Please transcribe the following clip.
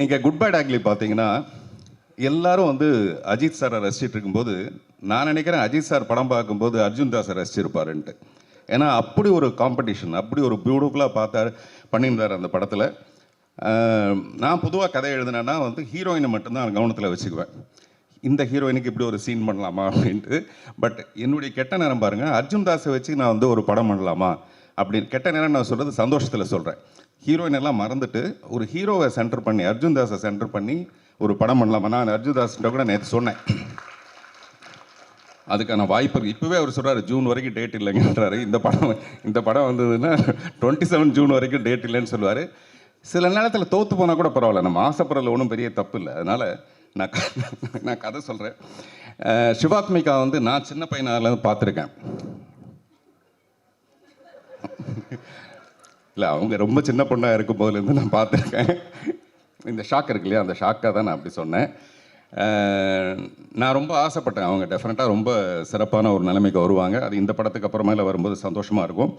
நீங்கள் good bye டாக்லி பார்த்தீங்கன்னா எல்லாரும் வந்து அஜித் சாரை ரசிச்சுட்டு இருக்கும்போது நான் நினைக்கிறேன் அஜித் சார் படம் பார்க்கும்போது அர்ஜுன் தாஸை ரசிச்சிருப்பாருன்ட்டு. ஏன்னா அப்படி ஒரு காம்படிஷன் அப்படி ஒரு பியூட்டிஃபுல்லாக பார்த்தாரு பண்ணியிருந்தார் அந்த படத்தில். நான் பொதுவாக கதை எழுதினேன்னா வந்து ஹீரோயினை மட்டும்தான் கவனத்தில் வச்சுக்குவேன். இந்த ஹீரோயினுக்கு இப்படி ஒரு சீன் பண்ணலாமா அப்படின்ட்டு. பட் என்னுடைய கெட்ட நேரம் பாருங்கள் அர்ஜுன் தாஸை வச்சு நான் வந்து ஒரு படம் பண்ணலாமா? அப்படின்னு கெட்ட நேரம் நான் சொல்கிறது சந்தோஷத்தில் சொல்கிறேன் ஹீரோயின் எல்லாம் மறந்துட்டு ஒரு ஹீரோவை சென்டர் பண்ணி அர்ஜுன் தாஸை சென்டர் பண்ணி ஒரு படம் பண்ணலாமா? நான் அர்ஜுன் தாஸ்கிட்ட கூட நேற்று சொன்னேன். அதுக்கான வாய்ப்பு இப்போவே அவர் சொல்கிறார் ஜூன் வரைக்கும் டேட் இல்லைங்கன்றாரு. இந்த படம் இந்த படம் வந்ததுன்னா டுவெண்ட்டி செவன் ஜூன் வரைக்கும் டேட் இல்லைன்னு சொல்லுவார். சில நேரத்தில் தோற்று போனால் கூட பரவாயில்ல. நம்ம ஆசைப்படுறதுல ஒன்றும் பெரிய தப்பு இல்லை. அதனால் நான் நான் கதை சொல்கிறேன் சிவாத்மிகா வந்து நான் சின்ன பையனாலேருந்து பார்த்துருக்கேன். இல்லை அவங்க ரொம்ப சின்ன பொண்ணாக இருக்கும் போதுலேருந்து நான் பார்த்துருக்கேன். இந்த ஷாக் இருக்கு இல்லையா? அந்த ஷாக்காக தான் நான் அப்படி சொன்னேன். நான் ரொம்ப ஆசைப்பட்டேன். அவங்க டெஃபினட்டாக ரொம்ப சிறப்பான ஒரு நிலைமைக்கு வருவாங்க. அது இந்த படத்துக்கு அப்புறமேல வரும்போது சந்தோஷமாக இருக்கும்.